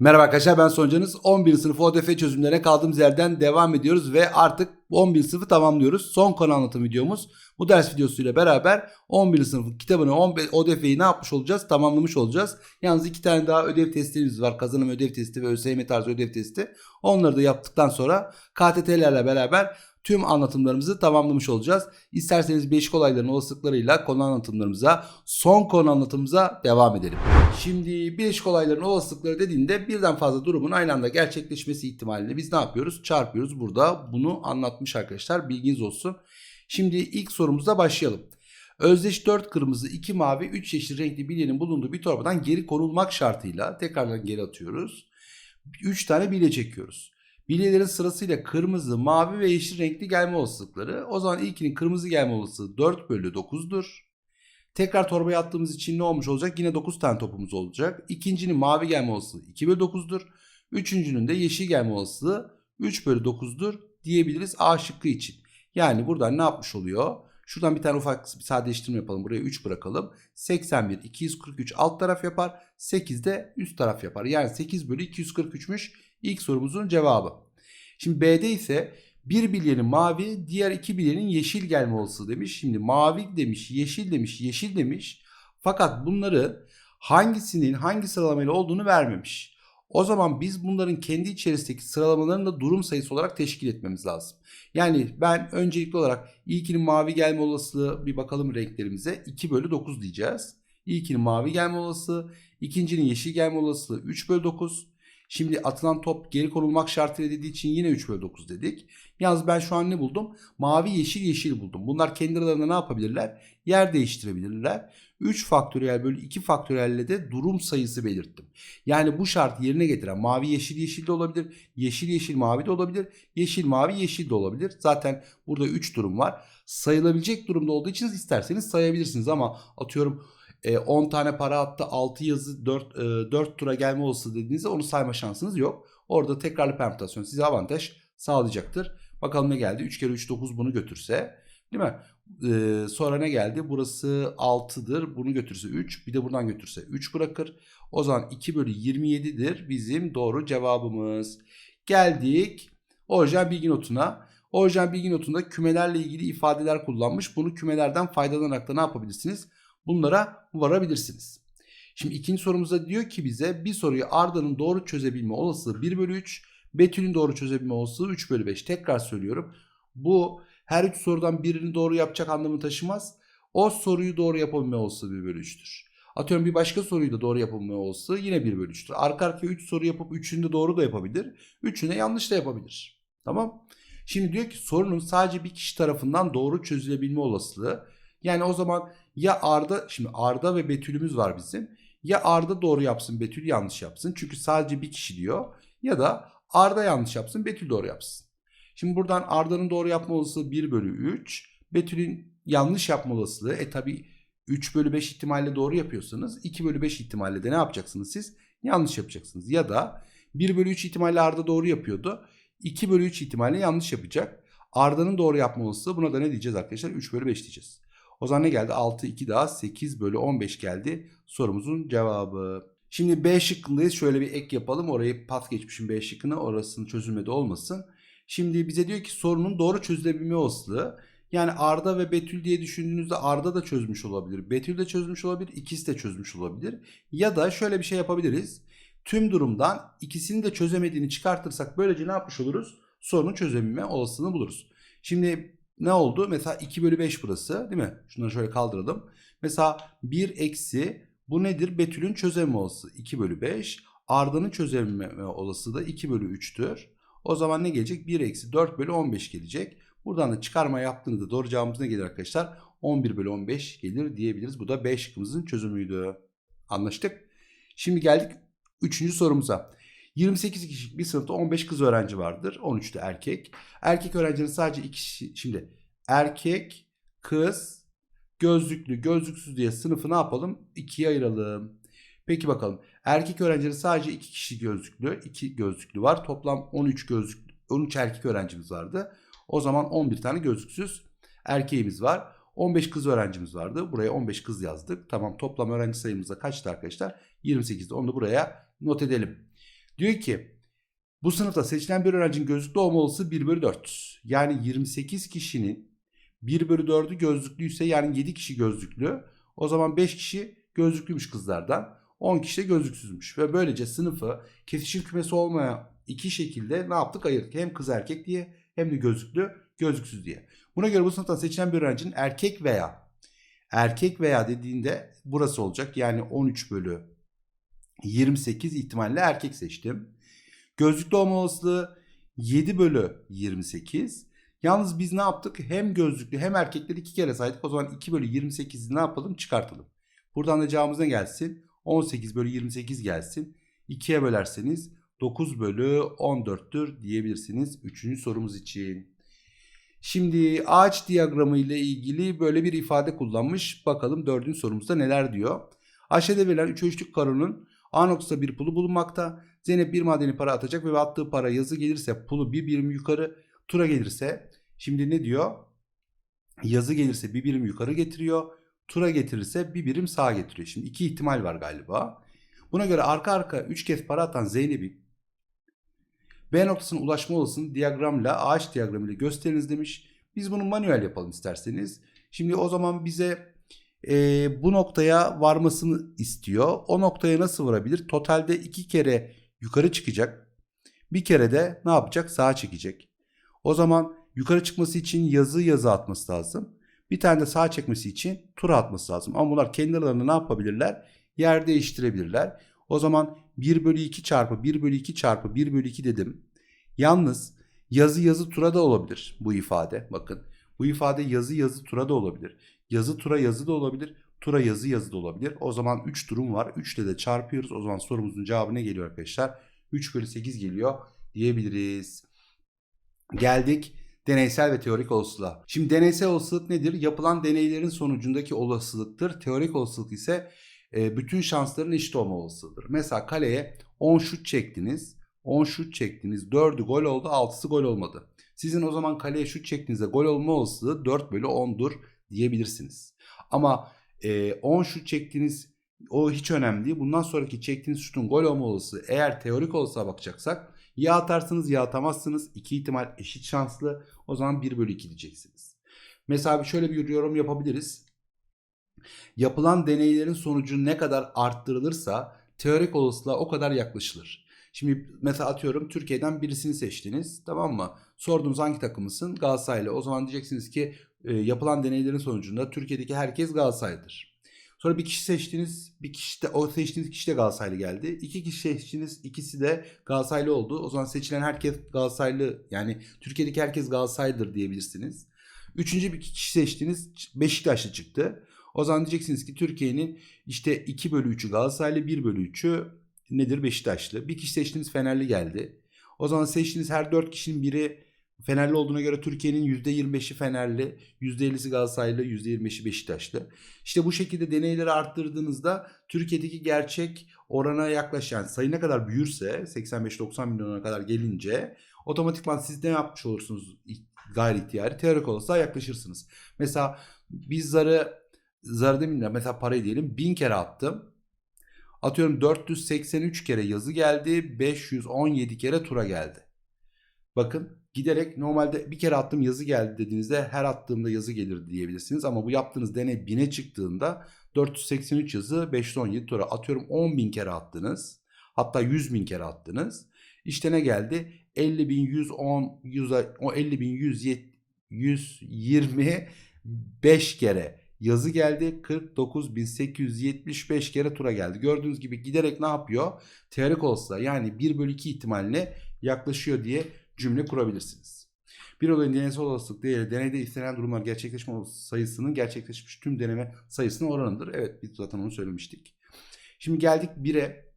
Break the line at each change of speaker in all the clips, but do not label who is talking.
Merhaba arkadaşlar ben Soncanız. 11. sınıf ODF çözümlerine kaldığımız yerden devam ediyoruz ve artık 11. sınıfı tamamlıyoruz. Son konu anlatım videomuz. Bu ders videosuyla beraber 11. sınıfın kitabını ODF'yi ne yapmış olacağız? Tamamlamış olacağız. Yalnız iki tane daha ödev testlerimiz var. Kazanım ödev testi ve ÖSYM tarzı ödev testi. Onları da yaptıktan sonra KTT'lerle beraber tüm anlatımlarımızı tamamlamış olacağız. İsterseniz beşik olayların olasılıklarıyla konu anlatımlarımıza, son konu anlatımımıza devam edelim. Şimdi bileşik olayların olasılıkları dediğinde birden fazla durumun aynı anda gerçekleşmesi ihtimalini biz ne yapıyoruz? Çarpıyoruz. Burada bunu anlatmış arkadaşlar. Bilginiz olsun. Şimdi ilk sorumuzda başlayalım. Özdeş 4 kırmızı, 2 mavi, 3 yeşil renkli bilyenin bulunduğu bir torbadan geri konulmak şartıyla tekrardan geri atıyoruz. 3 tane bilye çekiyoruz. Bilyelerin sırasıyla kırmızı, mavi ve yeşil renkli gelme olasılıkları. O zaman ilkinin kırmızı gelme olasılığı 4 bölü 9'dur. Tekrar torbaya attığımız için ne olmuş olacak? Yine 9 tane topumuz olacak. İkincinin mavi gelme olasılığı 2 bölü 9'dur. Üçüncünün de yeşil gelme olasılığı 3 bölü 9'dur diyebiliriz A şıkkı için. Yani buradan ne yapmış oluyor? Şuradan bir tane ufak bir sadeleştirme yapalım. Buraya 3 bırakalım. 81, 243 alt taraf yapar. 8 de üst taraf yapar. Yani 8 bölü 243'müş ilk sorumuzun cevabı. Şimdi B'de ise bir bilyenin mavi, diğer iki bilyenin yeşil gelme olasılığı demiş. Şimdi mavi demiş, yeşil demiş, yeşil demiş. Fakat bunları hangisinin hangi sıralamayla olduğunu vermemiş. O zaman biz bunların kendi içerisindeki sıralamalarını da durum sayısı olarak teşkil etmemiz lazım. Yani ben öncelikli olarak ilkinin mavi gelme olasılığı bir bakalım renklerimize 2 bölü 9 diyeceğiz. İlkinin mavi gelme olasılığı, ikincinin yeşil gelme olasılığı 3 bölü 9. Şimdi atılan top geri konulmak şartıyla dediği için yine 3 bölü 9 dedik. Yalnız ben şu an ne buldum? Mavi, yeşil, yeşil buldum. Bunlar kendi aralarında ne yapabilirler? Yer değiştirebilirler. 3 faktöriyel bölü 2 faktöriyelle de durum sayısı belirttim. Yani bu şart yerine getiren mavi, yeşil, yeşil de olabilir. Yeşil, yeşil, mavi de olabilir. Yeşil, mavi, yeşil de olabilir. Zaten burada 3 durum var. Sayılabilecek durumda olduğu için isterseniz sayabilirsiniz ama atıyorum 10 e, tane para attı 6 yazı 4, 4 tura gelme olası dediğinizde onu sayma şansınız yok. Orada tekrarlı permütasyon size avantaj sağlayacaktır. Bakalım ne geldi? 3 kere 3 9 bunu götürse. Değil mi? Ee, sonra ne geldi? Burası 6'dır. Bunu götürse 3. Bir de buradan götürse 3 bırakır. O zaman 2 bölü 27'dir bizim doğru cevabımız. Geldik orijinal bilgi notuna. Orijinal bilgi notunda kümelerle ilgili ifadeler kullanmış. Bunu kümelerden faydalanarak da ne yapabilirsiniz? Bunlara varabilirsiniz. Şimdi ikinci sorumuzda diyor ki bize bir soruyu Arda'nın doğru çözebilme olasılığı 1 bölü 3. Betül'ün doğru çözebilme olasılığı 3 bölü 5. Tekrar söylüyorum. Bu her üç sorudan birini doğru yapacak anlamı taşımaz. O soruyu doğru yapabilme olasılığı 1 bölü 3'tür. Atıyorum bir başka soruyu da doğru yapabilme olasılığı yine 1 bölü 3'tür. Arka arkaya 3 soru yapıp 3'ünü de doğru da yapabilir. 3'ünü de yanlış da yapabilir. Tamam. Şimdi diyor ki sorunun sadece bir kişi tarafından doğru çözülebilme olasılığı. Yani o zaman ya Arda şimdi Arda ve Betül'ümüz var bizim. Ya Arda doğru yapsın Betül yanlış yapsın. Çünkü sadece bir kişi diyor. Ya da Arda yanlış yapsın Betül doğru yapsın. Şimdi buradan Arda'nın doğru yapma olasılığı 1 bölü 3. Betül'ün yanlış yapma olasılığı e tabi 3 bölü 5 ihtimalle doğru yapıyorsanız 2 bölü 5 ihtimalle de ne yapacaksınız siz? Yanlış yapacaksınız. Ya da 1 bölü 3 ihtimalle Arda doğru yapıyordu. 2 bölü 3 ihtimalle yanlış yapacak. Arda'nın doğru yapma olasılığı buna da ne diyeceğiz arkadaşlar? 3 bölü 5 diyeceğiz. O zaman ne geldi? 6, 2 daha 8 bölü 15 geldi sorumuzun cevabı. Şimdi B şıkkındayız. Şöyle bir ek yapalım. Orayı pat geçmişim B şıkkını. Orasının çözülmedi olmasın. Şimdi bize diyor ki sorunun doğru çözülebilme olasılığı. Yani Arda ve Betül diye düşündüğünüzde Arda da çözmüş olabilir. Betül de çözmüş olabilir. ikisi de çözmüş olabilir. Ya da şöyle bir şey yapabiliriz. Tüm durumdan ikisini de çözemediğini çıkartırsak böylece ne yapmış oluruz? Sorunun çözebilme olasılığını buluruz. Şimdi ne oldu? Mesela 2 bölü 5 burası değil mi? Şunları şöyle kaldıralım. Mesela 1 eksi bu nedir? Betül'ün çözemi olasılığı 2 bölü 5. Arda'nın çözemi olasılığı da 2 bölü 3'tür. O zaman ne gelecek? 1 eksi 4 bölü 15 gelecek. Buradan da çıkarma yaptığınızda doğru cevabımız ne gelir arkadaşlar? 11 bölü 15 gelir diyebiliriz. Bu da 5 şıkkımızın çözümüydü. Anlaştık. Şimdi geldik 3. sorumuza. 28 kişilik bir sınıfta 15 kız öğrenci vardır. 13 de erkek. Erkek öğrencinin sadece 2 kişi. Şimdi erkek, kız, gözlüklü, gözlüksüz diye sınıfı ne yapalım? 2'ye ayıralım. Peki bakalım. Erkek öğrencinin sadece 2 kişi gözlüklü, 2 gözlüklü var. Toplam 13 gözlüklü, 13 erkek öğrencimiz vardı. O zaman 11 tane gözlüksüz erkeğimiz var. 15 kız öğrencimiz vardı. Buraya 15 kız yazdık. Tamam toplam öğrenci sayımız da kaçtı arkadaşlar? 28'de. Onu da buraya not edelim. Diyor ki bu sınıfta seçilen bir öğrencinin gözlüklü olma olasılığı 1 bölü 4. Yani 28 kişinin 1 bölü 4'ü gözlüklüyse yani 7 kişi gözlüklü. O zaman 5 kişi gözlüklüymüş kızlardan. 10 kişi de gözlüksüzmüş. Ve böylece sınıfı kesişim kümesi olmayan iki şekilde ne yaptık ayırdık. Hem kız erkek diye hem de gözlüklü gözlüksüz diye. Buna göre bu sınıftan seçilen bir öğrencinin erkek veya erkek veya dediğinde burası olacak. Yani 13 bölü 28 ihtimalle erkek seçtim. Gözlüklü olma olasılığı 7 bölü 28. Yalnız biz ne yaptık? Hem gözlüklü hem erkekleri iki kere saydık. O zaman 2 bölü 28'i ne yapalım? Çıkartalım. Buradan da cevabımız ne gelsin? 18 bölü 28 gelsin. 2'ye bölerseniz 9 bölü 14'tür diyebilirsiniz 3. sorumuz için. Şimdi ağaç diyagramı ile ilgili böyle bir ifade kullanmış. Bakalım 4. sorumuzda neler diyor. Aşağıda verilen 3 ölçlük karonun A noktasında bir pulu bulunmakta. Zeynep bir madeni para atacak ve attığı para yazı gelirse pulu bir birim yukarı, tura gelirse şimdi ne diyor? Yazı gelirse bir birim yukarı getiriyor. Tura getirirse bir birim sağa getiriyor. Şimdi iki ihtimal var galiba. Buna göre arka arka 3 kez para atan Zeynep'in B noktasına ulaşma olasılığını diyagramla ağaç diyagramıyla gösteriniz demiş. Biz bunu manuel yapalım isterseniz. Şimdi o zaman bize e, bu noktaya varmasını istiyor. O noktaya nasıl varabilir? Totalde iki kere yukarı çıkacak. Bir kere de ne yapacak? Sağa çekecek. O zaman yukarı çıkması için yazı yazı atması lazım. Bir tane de sağa çekmesi için tura atması lazım. Ama bunlar kendi aralarında ne yapabilirler? Yer değiştirebilirler. O zaman 1 bölü 2 çarpı 1 bölü 2 çarpı 1 bölü 2 dedim. Yalnız yazı yazı tura da olabilir bu ifade. Bakın bu ifade yazı yazı tura da olabilir. Yazı tura yazı da olabilir. Tura yazı yazı da olabilir. O zaman 3 durum var. 3 ile de çarpıyoruz. O zaman sorumuzun cevabı ne geliyor arkadaşlar? 3 bölü 8 geliyor diyebiliriz. Geldik deneysel ve teorik olasılığa. Şimdi deneysel olasılık nedir? Yapılan deneylerin sonucundaki olasılıktır. Teorik olasılık ise e, bütün şansların eşit olma olasılığıdır. Mesela kaleye 10 şut çektiniz. 10 şut çektiniz. 4'ü gol oldu 6'sı gol olmadı. Sizin o zaman kaleye şut çektiğinizde gol olma olasılığı 4 bölü 10'dur diyebilirsiniz. Ama e, 10 şut çektiğiniz o hiç önemli değil. Bundan sonraki çektiğiniz şutun gol olma olasılığı eğer teorik olasılığa bakacaksak ya atarsınız ya atamazsınız. İki ihtimal eşit şanslı. O zaman 1 bölü 2 diyeceksiniz. Mesela şöyle bir yorum yapabiliriz. Yapılan deneylerin sonucu ne kadar arttırılırsa teorik olasılığa o kadar yaklaşılır. Şimdi mesela atıyorum Türkiye'den birisini seçtiniz tamam mı? Sordunuz hangi takımısın? Galatasaraylı. O zaman diyeceksiniz ki e, yapılan deneylerin sonucunda Türkiye'deki herkes Galatasaraylıdır. Sonra bir kişi seçtiniz. Bir kişi de o seçtiğiniz kişi de Galatasaraylı geldi. İki kişi seçtiniz. ikisi de Galatasaraylı oldu. O zaman seçilen herkes Galatasaraylı yani Türkiye'deki herkes Galatasaraylıdır diyebilirsiniz. Üçüncü bir kişi seçtiniz. Beşiktaşlı çıktı. O zaman diyeceksiniz ki Türkiye'nin işte 2 bölü 3'ü Galatasaraylı 1 bölü 3'ü nedir Beşiktaşlı. Bir kişi seçtiniz Fenerli geldi. O zaman seçtiğiniz her 4 kişinin biri Fenerli olduğuna göre Türkiye'nin %25'i Fenerli, %50'si Galatasaraylı, %25'i Beşiktaşlı. İşte bu şekilde deneyleri arttırdığınızda Türkiye'deki gerçek orana yaklaşan sayı ne kadar büyürse 85-90 milyona kadar gelince otomatikman siz ne yapmış olursunuz gayri ihtiyari teorik olursa yaklaşırsınız. Mesela biz zarı zarı demeyeyim mesela parayı diyelim 1000 kere attım. Atıyorum 483 kere yazı geldi, 517 kere tura geldi. Bakın giderek normalde bir kere attım yazı geldi dediğinizde her attığımda yazı gelir diyebilirsiniz. Ama bu yaptığınız deney 1000'e çıktığında 483 yazı 517 tura atıyorum 10 bin kere attınız. Hatta 100 bin kere attınız. İşte ne geldi? 50 bin 110, 100, 50 bin 125 kere yazı geldi. 49.875 kere tura geldi. Gördüğünüz gibi giderek ne yapıyor? Teorik olsa yani 1 bölü 2 ihtimaline yaklaşıyor diye cümle kurabilirsiniz. Bir olayın deneysel olasılık değeri deneyde istenen durumlar gerçekleşme sayısının gerçekleşmiş tüm deneme sayısının oranıdır. Evet biz zaten onu söylemiştik. Şimdi geldik 1'e.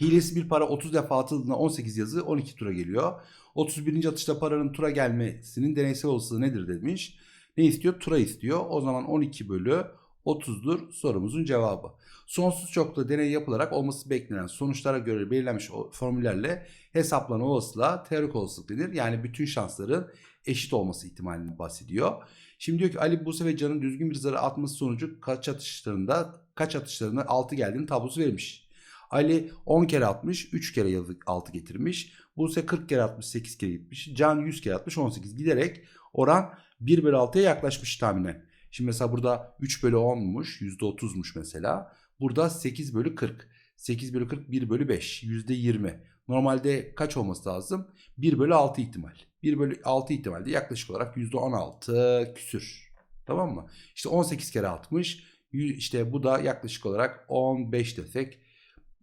Hilesi bir para 30 defa atıldığında 18 yazı 12 tura geliyor. 31. atışta paranın tura gelmesinin deneysel olasılığı nedir demiş. Ne istiyor? Tura istiyor. O zaman 12 bölü 30'dur sorumuzun cevabı. Sonsuz çoklu deney yapılarak olması beklenen sonuçlara göre belirlenmiş formüllerle hesaplanan olasılığa teorik olasılık denir. Yani bütün şansların eşit olması ihtimalini bahsediyor. Şimdi diyor ki Ali Buse ve Can'ın düzgün bir zarı atması sonucu kaç atışlarında kaç atışlarında 6 geldiğini tablosu verilmiş. Ali 10 kere atmış 3 kere yazık 6 getirmiş. Buse 40 kere atmış 8 kere gitmiş. Can 100 kere atmış 18 giderek oran 1 bölü 6'ya yaklaşmış tahminen. Şimdi mesela burada 3 bölü 10'muş %30'muş mesela. Burada 8 bölü 40. 8 bölü 40 1 bölü 5 %20. Normalde kaç olması lazım? 1 bölü 6 ihtimal. 1 bölü 6 ihtimalde yaklaşık olarak %16 küsür. Tamam mı? İşte 18 kere atmış. İşte bu da yaklaşık olarak 15 desek.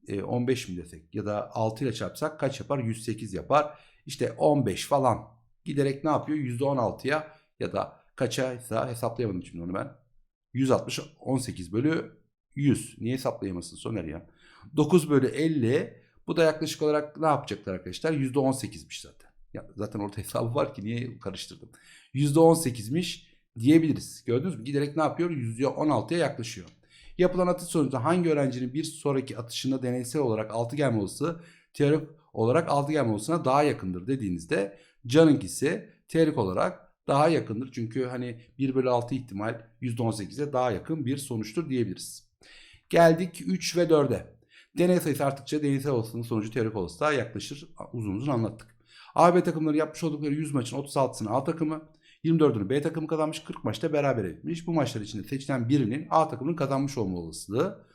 e, 15 mi desek ya da 6 ile çarpsak kaç yapar? 108 yapar. İşte 15 falan giderek ne yapıyor? %16'ya ya da kaça ise hesaplayamadım şimdi onu ben. 160 18 bölü 100. Niye hesaplayamasın Soner ya? 9 bölü 50 bu da yaklaşık olarak ne yapacaklar arkadaşlar? %18'miş zaten. Ya zaten orta hesabı var ki niye karıştırdım? %18'miş diyebiliriz. Gördünüz mü? Giderek ne yapıyor? %16'ya yaklaşıyor. Yapılan atış sonucunda hangi öğrencinin bir sonraki atışında deneysel olarak 6 gelme olasılığı teorik olarak 6 gelme olasılığına daha yakındır dediğinizde Can'ınkisi teorik olarak daha yakındır. Çünkü hani 1 bölü 6 ihtimal %18'e daha yakın bir sonuçtur diyebiliriz. Geldik 3 ve 4'e. Deney sayısı arttıkça deneysel olasılığın sonucu teorik olasılığa yaklaşır. Uzun uzun anlattık. AB takımları yapmış oldukları 100 maçın 36'sını A takımı, 24'ünü B takımı kazanmış, 40 maçta beraber etmiş. Bu maçlar içinde seçilen birinin A takımının kazanmış olma olasılığı.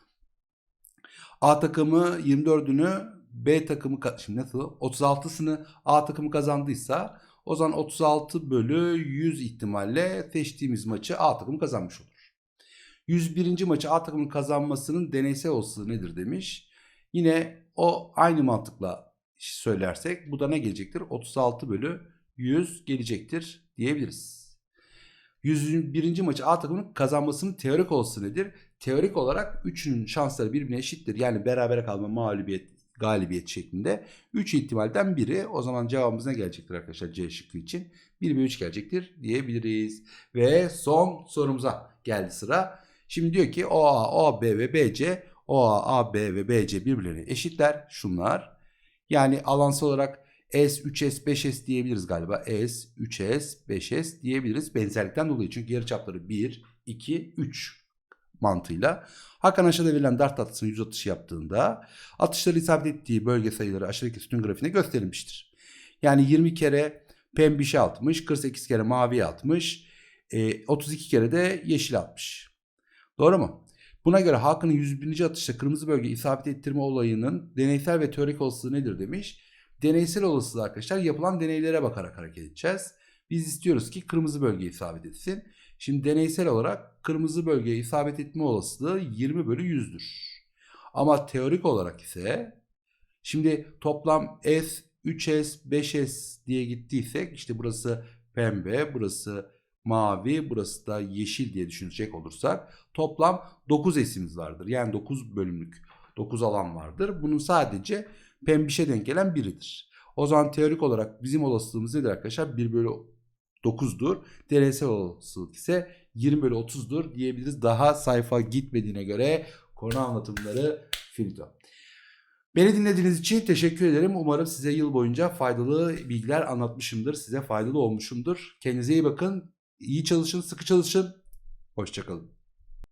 A takımı 24'ünü B takımı şimdi nasıl 36'sını A takımı kazandıysa o zaman 36 bölü 100 ihtimalle seçtiğimiz maçı A takımı kazanmış olur. 101. maçı A takımının kazanmasının deneysel olasılığı nedir demiş. Yine o aynı mantıkla söylersek bu da ne gelecektir? 36 bölü 100 gelecektir diyebiliriz. 101. maçı A takımının kazanmasının teorik olasılığı nedir? Teorik olarak üçünün şansları birbirine eşittir. Yani berabere kalma mağlubiyet galibiyet şeklinde 3 ihtimalden biri. O zaman cevabımız ne gelecektir arkadaşlar C şıkkı için? 1 ve 3 gelecektir diyebiliriz. Ve son sorumuza geldi sıra. Şimdi diyor ki OA, OB ve BC, OA, AB ve BC birbirlerine eşitler. Şunlar. Yani alansal olarak S, 3S, 5S diyebiliriz galiba. S, 3S, 5S diyebiliriz benzerlikten dolayı. Çünkü yarıçapları 1, 2, 3 mantığıyla. Hakan aşağıda verilen dart atlısının yüz atışı yaptığında atışları isabet ettiği bölge sayıları aşağıdaki sütun grafiğinde gösterilmiştir. Yani 20 kere pembişe atmış, 48 kere maviye atmış, 32 kere de yeşil atmış. Doğru mu? Buna göre Hakan'ın 101. atışta kırmızı bölge isabet ettirme olayının deneysel ve teorik olasılığı nedir demiş. Deneysel olasılığı arkadaşlar yapılan deneylere bakarak hareket edeceğiz. Biz istiyoruz ki kırmızı bölge isabet etsin. Şimdi deneysel olarak kırmızı bölgeye isabet etme olasılığı 20 bölü 100'dür. Ama teorik olarak ise şimdi toplam S, 3S, 5S diye gittiysek işte burası pembe, burası mavi, burası da yeşil diye düşünecek olursak toplam 9 S'imiz vardır. Yani 9 bölümlük 9 alan vardır. Bunun sadece pembişe denk gelen biridir. O zaman teorik olarak bizim olasılığımız nedir arkadaşlar? 1 bölü 9'dur. Deneysel olasılık ise 20 bölü 30'dur diyebiliriz. Daha sayfa gitmediğine göre konu anlatımları filto. Beni dinlediğiniz için teşekkür ederim. Umarım size yıl boyunca faydalı bilgiler anlatmışımdır. Size faydalı olmuşumdur. Kendinize iyi bakın. İyi çalışın, sıkı çalışın. Hoşçakalın.